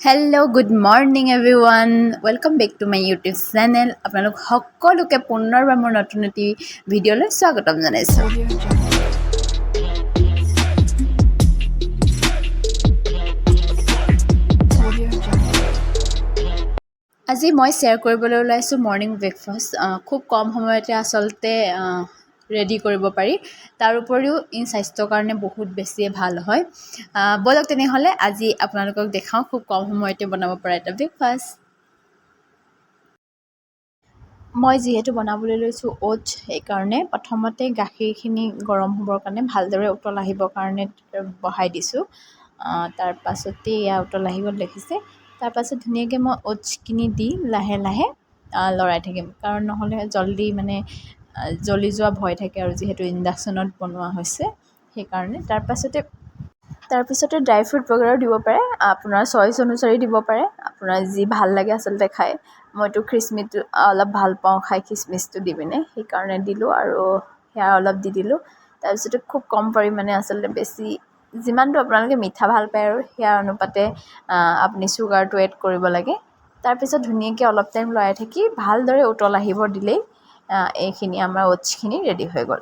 hello' good morning every one welcome back to my YouTube channel আপোনালোক সকলোকে পুনৰবাৰ মোৰ নতুন এটি ভিডিঅ'লৈ স্বাগতম জনাইছোঁ আজি মই শ্বেয়াৰ কৰিবলৈ ওলাইছোঁ মৰ্ণিং ব্ৰেকফাষ্ট খুব কম সময়তে আচলতে ৰেডি কৰিব পাৰি। তাৰ উপৰিও ই স্বাস্থ্যৰ কাৰণে বহুত বেছিয়ে ভাল হয়। ব'লক তেনেহ'লে আজি আপোনালোকক দেখাওঁ খুব কম সময়তে বনাব পৰা এটা ব্ৰেকফাষ্ট মই যিহেতু বনাবলৈ লৈছোঁ অ'টছ সেইকাৰণে প্ৰথমতে গাখীৰখিনি গৰম হ'বৰ কাৰণে ভালদৰে উতল আহিবৰ কাৰণে বহাই দিছোঁ। আহ, তাৰ পাছতে এয়া উতল আহি গ'ল দেখিছে। তাৰ পাছত ধুনীয়াকৈ মই অ'টছখিনি দি লাহে লাহে লৰাই থাকিম। কাৰণ নহ'লে জল্দি মানে জ্বলি যোৱা ভয় থাকে আৰু যিহেতু ইণ্ডাকশ্যনত বনোৱা হৈছে সেইকাৰণে। তাৰ পাছতে তাৰপিছতে ড্ৰাই ফ্ৰুট বগেৰাও দিব পাৰে। আপোনাৰ চইচ অনুসৰি দিব পাৰে। আপোনাৰ যি ভাল লাগে আচলতে খাই মইতো খিচমিচটো অলপ ভাল পাওঁ খাই খিচমিচটো দি পিনে। সেইকাৰণে দিলোঁ আৰু সেয়া অলপ দি দিলোঁ। তাৰপিছতে খুব কম পৰিমাণে আচলতে বেছি যিমানটো আপোনালোকে মিঠা ভাল পায় আৰু সেয়া অনুপাতে আপুনি চুগাৰটো এড কৰিব লাগে। তাৰপিছত ধুনীয়াকৈ অলপ টাইম লৰাই থাকি ভালদৰে উতল আহিব দিলেই এইখিনি আমাৰ অ'টছখিনি ৰেডি হৈ গ'ল।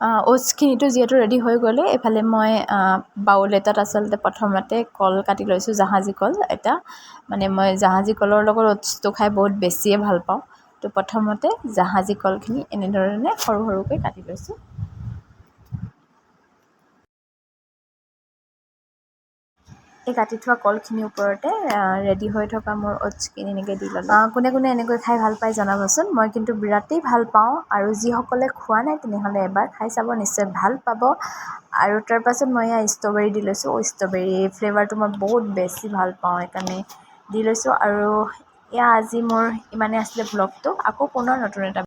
অ'টছখিনিতো যিহেতু ৰেডি হৈ গ'লে এইফালে মই বাউল এটাত আচলতে প্ৰথমতে কল কাটি লৈছোঁ জাহাজী কল। এটা মানে মই জাহাজী কলৰ লগত অ'টছটো খাই বহুত বেছিয়ে ভাল পাওঁ। তো প্ৰথমতে জাহাজী কলখিনি এনেধৰণে সৰু সৰুকৈ কাটি লৈছোঁ। এই কাটি থোৱা কলখিনিৰ ওপৰতে ৰেডি হৈ থকা মোৰ অ'টছখিনি এনেকৈ দি ল'লোঁ। কোনে কোনে এনেকৈ খাই ভাল পায় জনাবচোন। মই কিন্তু বিৰাটেই ভাল পাওঁ আৰু যিসকলে খোৱা নাই তেনেহ'লে এবাৰ খাই চাব নিশ্চয় ভাল পাব। আৰু তাৰ পাছত মই এয়া ষ্ট্ৰবেৰী দি লৈছোঁ। ষ্ট্ৰবেৰী ফ্লেভাৰটো মই বহুত বেছি ভাল পাওঁ সেইকাৰণে দি লৈছোঁ। আৰু এয়া আজি মোৰ ইমানেই আছিলে ব্লগটো আকৌ পুনৰ নতুন এটা.